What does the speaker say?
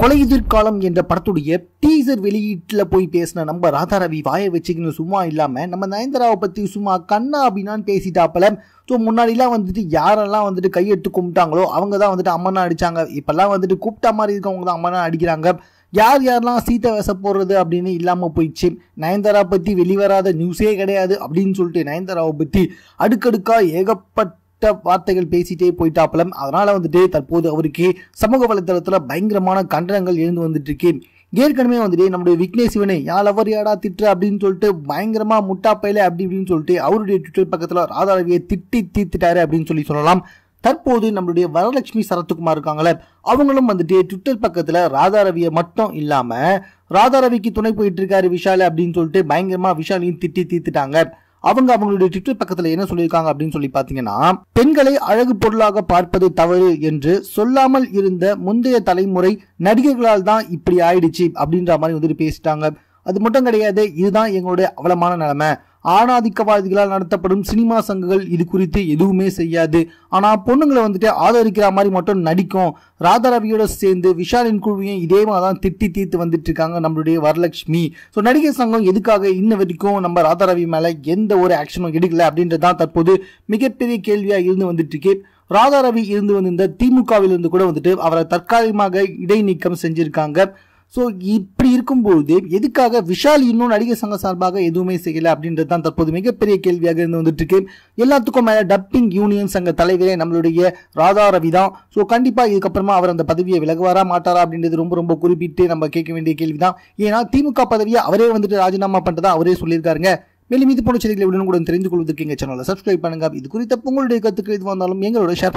கொலையுதிர்காலம் என்ற படத்துடைய டீசர் வெளியீட்டில் போய் பேசின நம்ம ராதாரவி வாயை வச்சுக்கின்னு சும்மா இல்லாமல் நம்ம நயன்தாராவை பற்றி சும்மா கண்ணா அப்படின்னான்னு பேசிட்டாப்பல. ஸோ முன்னாடிலாம் வந்துட்டு யாரெல்லாம் வந்துட்டு கையெடுத்து கும்பிட்டாங்களோ அவங்க தான் வந்துட்டு அம்மனா அடிச்சாங்க. இப்போல்லாம் வந்துட்டு கூப்பிட்ட மாதிரி இருக்கவங்க தான் அம்மனா அடிக்கிறாங்க. யார் யாரெல்லாம் சீத்தை வேச போடுறது அப்படின்னு இல்லாமல் போயிடுச்சு. நயன்தாரா பற்றி வெளிவராத நியூஸே கிடையாது அப்படின்னு சொல்லிட்டு நயன்தாராவை பற்றி அடுக்கடுக்காக ஏகப்பட்ட வார்த்தைகள் பேசிட்டே போயிட்டாப்பலம். அதனால வந்துட்டு தற்போது அவருக்கு சமூக வலைதளத்தில் பயங்கரமான கண்டனங்கள் எழுந்து வந்துட்டு இருக்கு ஏற்கனவே வந்துட்டு நம்முடைய விக்னேஷ் சிவனை யாழ் அவர் யாடா திட்டு அப்படின்னு சொல்லிட்டு பயங்கரமா முட்டாப்பையில அப்படி இப்படின்னு சொல்லிட்டு அவருடைய ட்விட்டர் பக்கத்தில் ராதாரவியை திட்டி தீர்த்துட்டாரு அப்படின்னு சொல்லி சொல்லலாம். தற்போது நம்மளுடைய வரலட்சுமி சரத்குமார் இருக்காங்களே அவங்களும் வந்துட்டு ட்விட்டர் பக்கத்தில் ராதாரவியை மட்டும் இல்லாம ராதாரவிக்கு துணை போயிட்டு இருக்காரு விஷால் அப்படின்னு சொல்லிட்டு பயங்கரமா விஷாலையும் திட்டி தீர்த்துட்டாங்க. அவங்க அவங்களுடைய ட்விட்டர் பக்கத்துல என்ன சொல்லியிருக்காங்க அப்படின்னு சொல்லி பாத்தீங்கன்னா பெண்களை அழகு பொருளாக பார்ப்பது தவறு என்று சொல்லாமல் இருந்த முந்தைய தலைமுறை நடிகர்களால் தான் இப்படி ஆயிடுச்சு அப்படின்ற மாதிரி வந்துட்டு பேசிட்டாங்க. அது மட்டும் கிடையாது இதுதான் எங்களுடைய அவலமான நிலைமை. ஆணாதிக்கவாதிகளால் நடத்தப்படும் சினிமா சங்கங்கள் இது குறித்து எதுவுமே செய்யாது. ஆனால் பொண்ணுங்களை வந்துட்டு ஆதரிக்கிற மாதிரி மட்டும் நடிக்கும். ராதாரவியோட சேர்ந்து விஷாலின் குழுவையும் இதே மாதிரி தான் திட்டி தீர்த்து வந்துட்டு இருக்காங்க நம்மளுடைய வரலட்சுமி. ஸோ நடிகர் சங்கம் எதுக்காக இன்ன வரைக்கும் நம்ம ராதாரவி மேலே எந்த ஒரு ஆக்ஷனும் எடுக்கல அப்படின்றது தான் தற்போது மிகப்பெரிய கேள்வியாக இருந்து வந்துட்டு இருக்கு. ராதாரவி இருந்து வந்திருந்த திமுகவிலிருந்து கூட வந்துட்டு அவரை தற்காலிகமாக இடைநீக்கம் செஞ்சிருக்காங்க. ஸோ இப்படி இருக்கும்போது எதுக்காக விஷால் இன்னும் நடிகர் சங்க சார்பாக எதுவுமே செய்யலை அப்படின்றது தான் தற்போது மிகப்பெரிய கேள்வியாக இருந்து வந்துட்டு இருக்கு எல்லாத்துக்கும் மேலே டப்பிங் யூனியன் சங்க தலைவரே நம்மளுடைய ராதா ரவி தான். ஸோ கண்டிப்பாக இதுக்கப்புறமா அவர் அந்த பதவியை விலகுவாரா மாட்டாரா அப்படின்றது ரொம்ப ரொம்ப குறிப்பிட்டு நம்ம கேட்க வேண்டிய கேள்வி தான் ஏன்னா திமுக பதவியை அவரே வந்துட்டு ராஜினாமா பண்ணுறதா அவரே சொல்லியிருக்காருங்க. மேலும் இது போன்ற செய்திகளை உடனுக்குடன் தெரிந்து கொள்வதற்கு எங்கள் சேனலை சப்ஸ்கிரைப் பண்ணுங்க. இது குறித்த உங்களுடைய கருத்துக்கள் எது வந்தாலும் எங்களோட ஷேர் பண்ணி